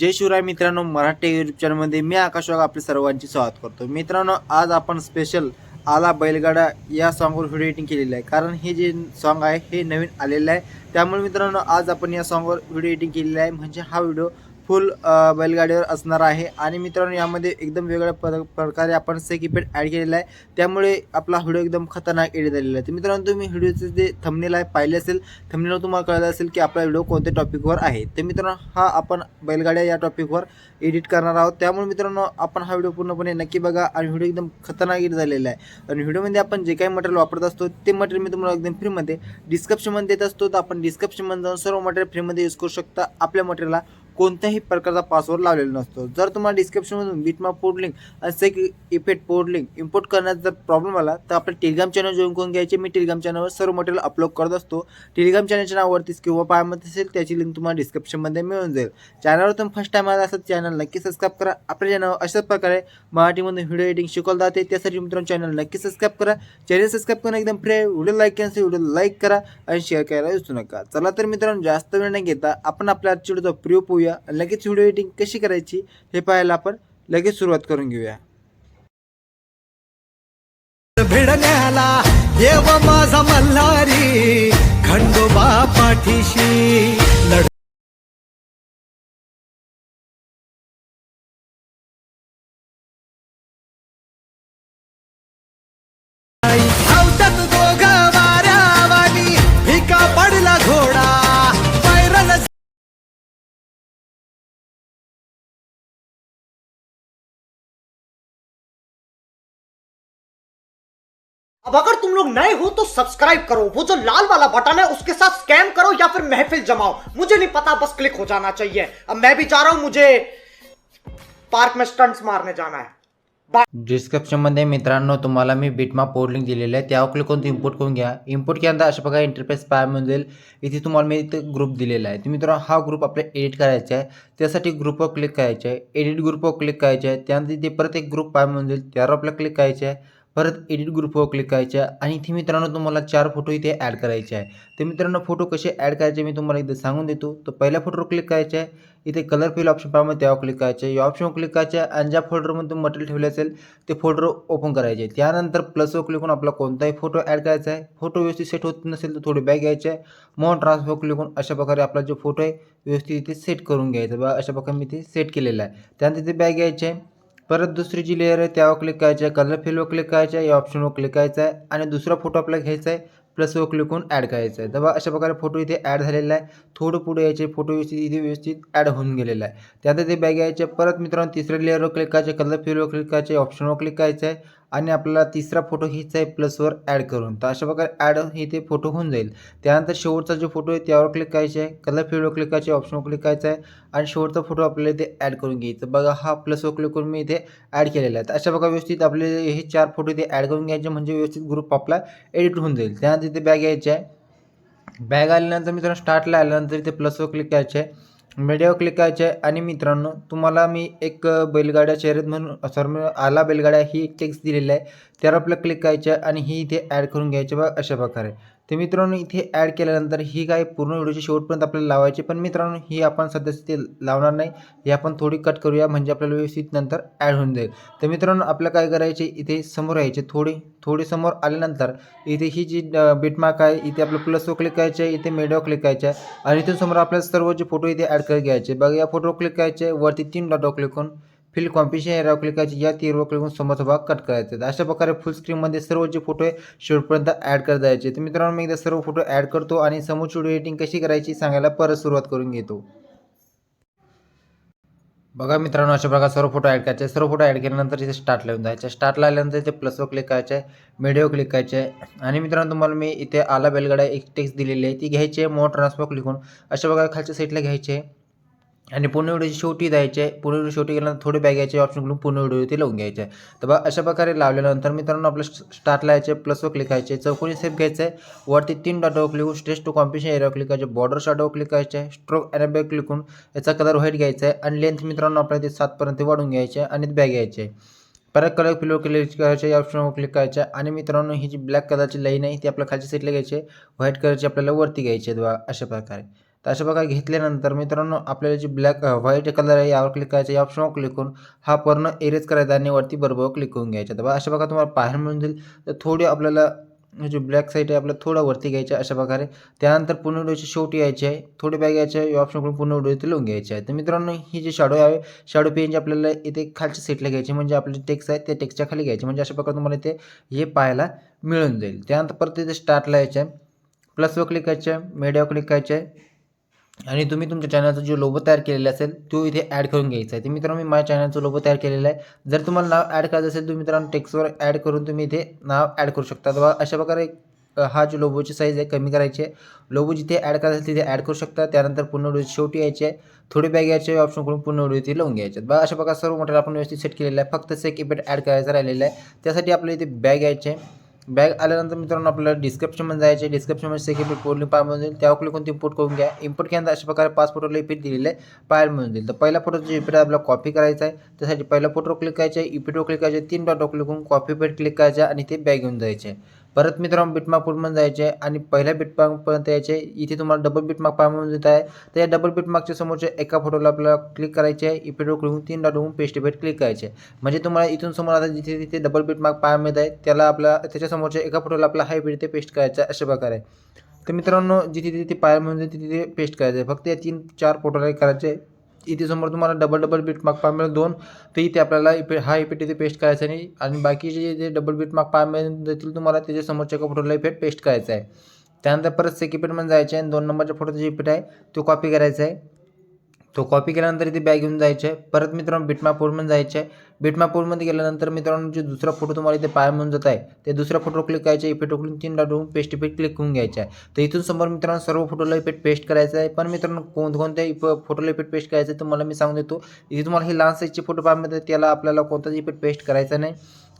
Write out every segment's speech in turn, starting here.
जय शिवराय मित्रांनो मराठी युट्यूब चॅनलमध्ये मी आकाश वाघ आपले सर्वांचे स्वागत करतो. मित्रांनो आज आपण स्पेशल आला बैलगाडा या सॉंगवर व्हिडिओ एडिटिंग केलेलं आहे. कारण हे जे सॉन्ग आहे हे नवीन आलेलं आहे. त्यामुळे मित्रांनो आज आपण या सॉन्गवर व्हिडिओ एडिटिंग केलेलं आहे. म्हणजे हा व्हिडिओ फुल बैलगाडीवर असणार आहे. आणि मित्रांनो यामध्ये एकदम वेगळ्या प्र प्रकारे आपण से कीपॅड ॲड केलेला आहे. त्यामुळे आपला व्हिडिओ एकदम खतरनाक एडिट झालेला आहे. तर मित्रांनो तुम्ही व्हिडिओचे जे थंबनेल आहे पाहिले असेल थंबनेलवर तुम्हाला कळलं असेल की आपला व्हिडिओ कोणत्या टॉपिकवर आहे. तर मित्रांनो हा आपण बैलगाड्या या टॉपिकवर एडिट करणार आहोत. त्यामुळे मित्रांनो आपण हा व्हिडिओ पूर्णपणे नक्की बघा आणि व्हिडिओ एकदम खतरनाक एडिट झालेला आहे. आणि व्हिडिओमध्ये आपण जे काही मटेरियल वापरत असतो ते मटेरियल मी तुम्हाला एकदम फ्रीमध्ये डिस्क्रिप्शनमध्ये देत असतो. तर आपण डिस्क्रिप्शनमध्ये जाऊन सर्व मटेरियल फ्रीमध्ये यूज करू शकता. आपल्या मटेरियलला कोणत्याही प्रकारचा पासवर्ड लावलेला नसतो. जर तुम्हाला डिस्क्रिप्शनमधून बिटमा पोर्ट लिंक आणि सेक इफेक्ट पोर्ट लिंक इम्पोर्ट करण्यात जर प्रॉब्लेम आला तर आपल्या टेलिग्राम चॅनल जॉईन करून घ्यायचे. मी टेलिग्राम चॅनलवर सर्व मटेरियल अपलोड करत असतो. टेलिग्राम चॅनलच्या नावावरतीच किंवा पायामध्ये असेल त्याची लिंक तुम्हाला डिस्क्रिप्शनमध्ये मिळून जाईल. चॅनलवर तुम्ही फर्स्ट टाइम आला असेल चॅनल नक्की सबस्क्राईब करा. आपल्या चॅनल अशाच प्रकारे मराठीमधून व्हिडिओ एडिटिंग शिकवलं जाते. त्यासाठी मित्रांनो चॅनल नक्की सबस्क्राईब करा. चॅनल सबस्क्राईब करणं एकदम फ्री आहे. व्हिडिओ लाईक केला व्हिडिओ लाईक करा. आणि शेअर करायला विसरू नका. चला तर मित्रांनो जास्त वेळ न घेता आपण आपल्या आजच्या व्हिडिओचा प्रिव्ह पोहूया. घेऊया. लगेच व्हिडिओ एडिटिंग कशी करायची हे पाहायला आपण लगेच सुरुवात करून घेऊया. भिडण्याला देव माझा मल्हारी खंडोबा पाठीशी लढ अब अगर तुम लोग नए हो तो सब्सक्राइब करो। वो जो लाल वाला बटन है, उसके साथ स्कैम करो या फिर महफिल जमाओ। मुझे नहीं पता, बस क्लिक हो जाना चाहिए। अब मैं भी जा रहा हूँ, मुझे पार्क में स्टंट्स मारने जाना है। डिस्क्रिप्शनमध्ये मित्रांनो, तुम्हाला मी बिटमा पोर्ट लिंक दिलेलं आहे, त्यावर क्लिक करून इम्पोर्ट करून घ्या. इम्पोर्ट केल्यानंतर अशा प्रकारे इंटरफेस मिळून जाईल इथे तुम्हाला मी इथे ग्रुप दिलेला आहे. तर मित्रांनो, हा ग्रुप आपल्याला एडिट करायचा आहे. त्यासाठी ग्रुपवर क्लिक करायचं आहे. एडिट ग्रुपवर क्लिक करायचं आहे. त्यानंतर इथे परत एक ग्रुप मिळून जाईल त्यावर आपल्याला क्लिक करायचं आहे. परत एडिट ग्रुपवर क्लिक करायचं आहे. आणि इथे मित्रांनो तुम्हाला चार फोटो इथे ॲड करायचे आहे. तर मित्रांनो फोटो कसे ॲड करायचे मी तुम्हाला इथे सांगून देतो. तर पहिल्या फोटोवर क्लिक करायचे आहे. इथे कलर फिल ऑप्शन पाहिजे त्यावर क्लिक करायचं आहे. या ऑप्शनवर क्लिक करायचं आहे. आणि ज्या फोल्डरमध्ये तुम्ही मटेरियल ठेवले असेल ते फोल्डर ओपन करायचे त्यानंतर प्लसवर क्लिक करून आपला कोणताही फोटो ॲड करायचा आहे. फोटो व्यवस्थित सेट होत नसेल तर थोडी बॅग घ्यायचे आहे. मग ट्रान्सफर क्लिक करून अशा प्रकारे आपला जो फोटो आहे व्यवस्थित इथे सेट करून घ्यायचा बा अशा प्रकारे मी ते सेट केलेलं आहे. त्यानंतर इथे बॅग घ्यायचे आहे. परत दुसरी जी लेअर आहे त्यावर क्लिक करायचं आहे कलर फिलवर क्लिक करायचं आहे या ऑप्शनवर क्लिक करायचं आहे आणि दुसरा फोटो आपल्याला घ्यायचा आहे प्लसवर क्लिक करून ॲड करायचं आहे. दबा अशा प्रकारे फोटो इथे ॲड झालेला आहे. थोडं पुढे यायचे फोटो व्यवस्थित इथे व्यवस्थित ॲड होऊन गेलेला आहे. त्यानंतर ते बॅग यायचे. परत मित्रांनो तिसऱ्या लेअरवर क्लिक करायचे कलर फिलवर क्लिक करायचे ऑप्शनवर क्लिक करायचं आहे. आणि आपल्याला तिसरा फोटो हीच आहे प्लसवर ॲड करून. तर अशा प्रकारे ॲड हे ते फोटो होऊन जाईल. त्यानंतर शेवटचा जो फोटो आहे त्यावर क्लिक करायचे आहे. कलर फील्डवर क्लिक करायचे ऑप्शनवर क्लिक करायचं आहे. आणि शेवटचा फोटो आपल्याला इथे ॲड करून घ्यायचं बघा हा प्लसवर क्लिक करून मी इथे ॲड केलेला आहे. तर अशा प्रकारे व्यवस्थित आपले हे चार फोटो इथे ॲड करून घ्यायचे म्हणजे व्यवस्थित ग्रुप आपला एडिट होऊन जाईल. त्यानंतर इथे बॅग यायची आहे. बॅग आल्यानंतर मित्रांनो स्टार्टला आल्यानंतर इथे प्लसवर क्लिक करायचे आहे. मीडियावर क्लिक करायचे आहे. आणि मित्रांनो तुम्हाला मी एक बैलगाड्या शर्यत म्हणून सॉरी आला बैलगाड्या ही एक टेक्स्ट दिलेली आहे. त्यावर आपल्याला क्लिक करायचं आहे आणि ही इथे ॲड करून घ्यायची बघा अशा प्रकारे. तर मित्रांनो इथे ॲड केल्यानंतर ही काय पूर्ण व्हिडिओची शेवटपर्यंत आपल्याला लावायची पण मित्रांनो ही आपण सध्या ते लावणार नाही. ही आपण थोडी कट करूया म्हणजे आपल्याला व्यवस्थित नंतर ॲड होऊन जाईल. तर मित्रांनो आपल्याला काय करायचे इथे समोर यायचे. थोडी थोडी समोर आल्यानंतर इथे ही जी बिटमार्क आहे इथे आपलं प्लसवर क्लिक करायचे आहे इथे मेडिओ क्लिक करायचे आहे. आणि इथून समोर आपल्याला सर्व जे फोटो इथे ॲड करत घ्यायचे बघा या फोटोवर क्लिक करायचे वरती तीन डॉटो क्लिक करून फिल कॉम्पिशन एरियावर क्लिक करायचे या तीरवर क्लिक करून समोरचा भाग कट करायचा आहे. अशा प्रकारे फुल स्क्रीनमध्ये सर्व जे फोटो आहे शेवटपर्यंत ॲड करत जायचे तर मित्रांनो मी एकदा सर्व फोटो ॲड करतो आणि समोर व्हिडिओ एडिटिंग कशी करायची सांगायला परत सुरुवात करून घेतो. बघा मित्रांनो अशा प्रकारे सर्व फोटो ॲड करायचे. सर्व फोटो ॲड केल्यानंतर इथे स्टार्टला येऊन जायचं. स्टार्टला आल्यानंतर इथे प्लसवर क्लिक करायचं आहे मीडियावर क्लिक करायचं. आहे आणि मित्रांनो तुम्हाला मी इथे आला बेलगडा एक टेक्स्ट दिलेली आहे. ती घ्यायची आहे मोड ट्रान्सफर क्लिक करून. अशा प्रकारे खालच्या साईडला घ्यायची. आहे आणि पूर्ण व्हिडिओची शेवटी द्यायचे आहे पूर्ण व्हिडिओ शेवटी गेल्यानंतर थोडे बॅग घ्यायचे ऑप्शन करून पूर्ण व्हिडिओ ते लावून घ्यायचे. आहे तर बघा अशा प्रकारे लावल्यानंतर मित्रांनो आपलं स्टार्टला यायचे प्लसवर क्लिक करायचे चौकोनी सेप घ्यायचं आहे वरती तीन डॉटवर क्लिक करून स्ट्रेस टू कॉम्पिशन एरियावर क्लिक करायचे बॉर्डर शॉटवर क्लिक करायचे आहे स्ट्रोक अॅरेबॅक क्लिक करून याचा कलर व्हाईट घ्यायचा आहे आणि लेंथ मित्रांनो आपल्याला ते सातपर्यंत वाढून घ्यायचे आणि बॅग घ्यायचे आहे परत कलर फिलवर क्लिक करायचे या ऑप्शनवर क्लिक करायचे आणि मित्रांनो ही जी ब्लॅक कलरची लाईन आहे ती आपल्या खालच्या साईडला घ्यायची आहे व्हाईट कलरची आपल्याला वरती घ्यायची आहे बघा अशा प्रकारे. तर अशा प्रकारे घेतल्यानंतर मित्रांनो आपल्याला जे ब्लॅक व्हाईट कलर आहे यावर क्लिक करायचं या ऑप्शनवर क्लिक करून हा पूर्ण एरेज करायचा आणि वरती बरोबर क्लिक करून घ्यायचा. तर बघा अशा प्रकारे तुम्हाला पाहायला मिळून जाईल. तर थोडी आपल्याला जे ब्लॅक साईड आहे आपल्याला थोडं वरती घ्यायचा अशा प्रकारे. त्यानंतर पूर्ण व्हिडिओची शेवटी यायची आहे. थोडी बॅग यायची आहे. या ऑप्शन करून पूर्ण व्हिडिओ इथे लिहून घ्यायची आहे. तर मित्रांनो ही जी शॅडो आहे शॅडो पेज आपल्याला इथे खालच्या सीटला घ्यायची म्हणजे आपले टेक्स्ट आहे त्या टेक्स्टच्या खाली घ्यायचे म्हणजे अशा प्रकारे तुम्हाला इथे हे पाहायला मिळून जाईल. त्यानंतर परत इथे स्टार्टला यायचं आहे. प्लसवर क्लिक करायचं आहे. मीडियावर क्लिक करायचं आहे. आणि तुम्ही तुमच्या चॅनलचा जो लोगो तयार केलेला असेल तो इथे ॲड करून घ्यायचा आहे. तर मित्रांनो मी माझ्या चॅनलचा लोगो तयार केलेला आहे. जर तुम्हाला नाव ॲड करायचं असेल तुम्ही मित्रांनो टेक्स्टवर ॲड करून तुम्ही इथे नाव ॲड करू शकता. तर अशा प्रकारे हा जो लोबोची साईज आहे कमी करायची आहे. लोबो जिथे ॲड करायचं असेल तिथे ॲड करू शकता. त्यानंतर पूर्ण व्हिडिओ शेवटी यायची आहे. थोडी बॅग यायची ऑप्शन करून पूर्ण व्हिडिओ इथे लावून घ्यायचे बघा अशा प्रकारे सर्व मटेरियल आपण व्यवस्थित सेट केलेलं आहे. फक्त सेक इफेक्ट ॲड करायचा राहिलेला आहे. त्यासाठी आपल्याला इथे बॅग यायचे आहे. बॅग आल्यानंतर मित्रांनो आपल्याला डिस्क्रिप्शनमध्ये जायचे डिस्क्रिप्शनमध्ये सेकंड पोर्टली पाहायला मिळून जाईल. त्यावर क्लिक करून इम्पोर्ट करून घ्या. इम्पोर्ट केल्यानंतर अशा प्रकारे पाच फोटोला इफेक्ट दिलेले आहे पाहायला मिळून जाईल. तर पहिल्या फोटोचं इफेक्ट आपल्याला कॉपी करायचा आहे. त्यासाठी पहिल्या फोटो क्लिक करायचे इफेक्टवर क्लिक करायचे तीन डॉटवर क्लिक करून कॉपी पेट क्लिक करायचे आणि ते बॅग घेऊन जायचे परत मित्रांनो बिटमार्क पूर्ण जायचे आणि पहिल्या बिटमार्कपर्यंत यायचे. इथे तुम्हाला डबल बिटमार्क पाहायला मिळून देत आहे. तर या डबल बिटमार्कच्या समोरच्या एका फोटोला आपल्याला क्लिक करायचे आहे. इफेक्टवर क्लिक तीन डॉट पेस्ट इफेक्ट क्लिक करायचे म्हणजे तुम्हाला इथून समोर आता जिथे तिथे डबल बिटमार्क पाहायला मिळत आहे त्याला आपल्या त्याच्या समोरच्या एका फोटोला आपला हाय बीट ते पेस्ट करायचं अशा प्रकारे. तर मित्रांनो जिथे तिथे पाहायला मिळून जाईल तिथे पेस्ट करायचं आहे. फक्त या तीन चार फोटोला करायचे इथे समोर तुम्हाला डबल डबल बीट मार्क पाहायला मिळेल. दोन तर इथे आपल्याला इफे हा इफेक्ट इथे पेस्ट करायचा नाही आणि बाकीचे जे डबल बीट मार्क पाहायला मिळेल देतील तुम्हाला त्याच्या समोरच्या एका फोटोला इफेक्ट पेस्ट करायचा आहे. त्यानंतर परत सेक इफेक्टमध्ये जायचं आहे. आणि दोन नंबरच्या फोटोचा जे इफेक्ट आहे तो कॉपी करायचा आहे. तो कॉपी केल्यानंतर इथे बॅग घेऊन जायचे आहे परत मित्रांनो बिटमॅप पोर्टमध्ये जायचे आहे बिटमॅप पोर्टमध्ये गेल्यानंतर मित्रांनो जे दुसरा फोटो तुम्हाला इथे पाय म्हणून जात आहे ते दुसऱ्या फोटो क्लिक करायचे इफेक्ट उकलून तीन डॉट पेस्ट इफेक्ट क्लिक करून घ्यायचे आहे तर इथून समोर मित्रांनो सर्व फोटोला इफेक्ट पेस्ट करायचा आहे पण मित्रांनो कोणकोणत्या इफ फोटोला इफेक्ट पेस्ट करायचं आहे तुम्हाला मी सांगून देतो. इथे तुम्हाला हे लहान साईजचे फोटो पाहायला मिळतात त्याला आपल्याला कोणताच इफेक्ट पेस्ट करायचा नाही.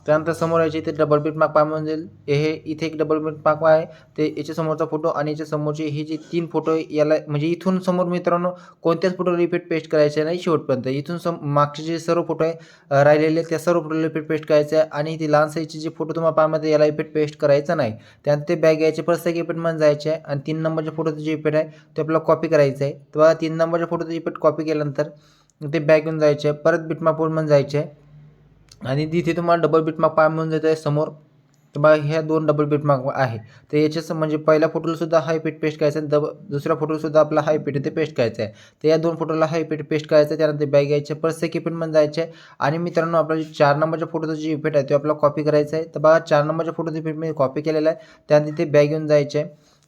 त्यानंतर समोर यायचे इथे डबल बीट मार्क पाहायला म्हणजे हे इथे एक डबल बीट मार्क आहे. ते याच्या समोरचा फोटो आणि याच्या समोरचे हे जे तीन फोटो याला म्हणजे इथून समोर मित्रांनो कोणत्याच फोटो रिपीट पेस्ट करायचे नाही शेवटपर्यंत. इथून सम मागचे जे सर्व फोटो आहे राहिलेले त्या सर्व फोटो रिपीट पेस्ट करायचे आहे आणि ते लहान साईजचे जे फोटो तुम्हाला पाहामध्ये याला रिपीट पेस्ट करायचा नाही. त्यानंतर ते बॅग घ्यायचे परत सेक इफेक्टमध्ये जायचे आहे आणि तीन नंबरच्या फोटोचं जे इफेक्ट आहे ते आपल्याला कॉपी करायचं आहे. तेव्हा तीन नंबरच्या फोटोचं रिपीट कॉपी केल्यानंतर ते बॅग घेऊन जायचे आहे. परत बिटमापूरमध्ये जायचे आहे. आणि तिथे तुम्हाला डबल बीटमार्क पाय म्हणून जायचं आहे समोर तर बघा ह्या दोन डबल बीटमार्क आहे. तर याच्याच म्हणजे पहिल्या फोटोला सुद्धा हाय पीट पेस्ट करायचं आणि दब दुसऱ्या फोटोलासुद्धा आपला हाय पीट इथे पेस्ट करायचं आहे. तर या दोन फोटोला हाय पीट पेस्ट करायचं आहे त्यानंतर बॅग घ्यायचे परत सेकंडमध्ये जायचे. आणि मित्रांनो आपला जे चार नंबरच्या फोटोचा जे इफेक्ट आहे तो आपल्याला कॉपी करायचा आहे. तर बघा चार नंबरच्या फोटोचा इफेक्ट मी कॉपी केलेला आहे त्यानंतर ते बॅग घेऊन जायचे.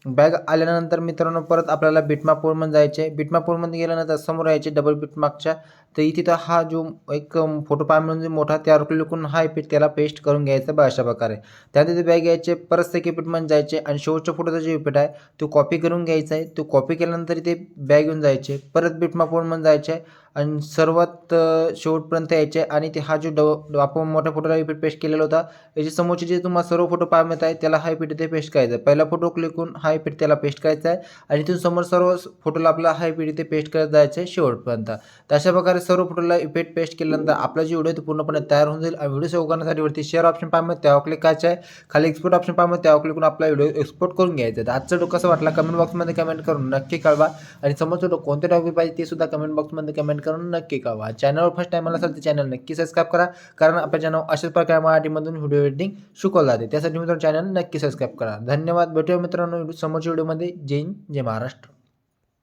बॅग आल्यानंतर मित्रांनो परत आपल्याला बिटमार्क पोरमध्ये जायचे. आहे बिटमार्क गेल्यानंतर समोर यायचे डबल बिटमार्कच्या तर इथे तर हा जो एक फोटो पाय म्हणून जे मोठा त्यावर क्लिक करून हा इफेक्ट त्याला पेस्ट करून घ्यायचा बा अशा प्रकारे. त्यानंतर ते बॅग घ्यायचे परत सेकंड इफेक्टमध्ये जायचे आणि शेवटच्या फोटोचा जो इफेक्ट आहे तो कॉपी करून घ्यायचा आहे. तो कॉपी केल्यानंतर इथे बॅग घेऊन जायचे परत पीठमध्ये फोन म्हणून जायचे आणि सर्वात शेवटपर्यंत यायचे आणि ते हा जो ड आपण मोठ्या फोटोला इफेक्ट पेस्ट केलेला होता याच्या समोरचे जे तुम्हाला सर्व फोटो पाय मिळत आहे त्याला हा इफेक्ट ते पेस्ट करायचा आहे. पहिला फोटो क्लिक करून हा इफेक्ट त्याला पेस्ट करायचा आहे आणि इथून समोर सर्व फोटोला आपला हा इफेक्ट ते पेस्ट करत जायचं आहे शेवटपर्यंत. तर अशा प्रकारे सर्व फोटोला इफेक्ट पेस्ट केल्यानंतर आपला जो व्हिडिओ तो पूर्णपणे तयार होऊन जाईल. आणि व्हिडिओ सेव्ह करण्यासाठी वरती शेअर ऑप्शन पाहिजे त्यावर क्लिक करायचं आहे. खाली एक्सपोर्ट ऑप्शन पाहिजे त्यावर क्लिक करून आपला व्हिडिओ एक्सपोर्ट करून घ्यायचा तर आजचा डो कसा वाटला? कमेंट बॉक्समध्ये कमेंट करून नक्की कळवा. आणि समोरचा डो कोणते टॉपिक पाहिजे ते सुद्धा कमेंट बॉक्समध्ये कमेंट करून नक्की कळवा. चॅनलवर फर्स्ट टाइम असेल तर चॅनल नक्की सबस्क्राईब करा. कारण आपल्या चॅनल अशाच प्रकारे मराठीमधून व्हिडिओ एडिटिंग शिकवला जाते. त्यासाठी मित्रांनो चॅनल नक्की सबस्क्राईब करा. धन्यवाद. भेटूया मित्रांनो समोरच्या व्हिडिओमध्ये जय हिंद जय महाराष्ट्र.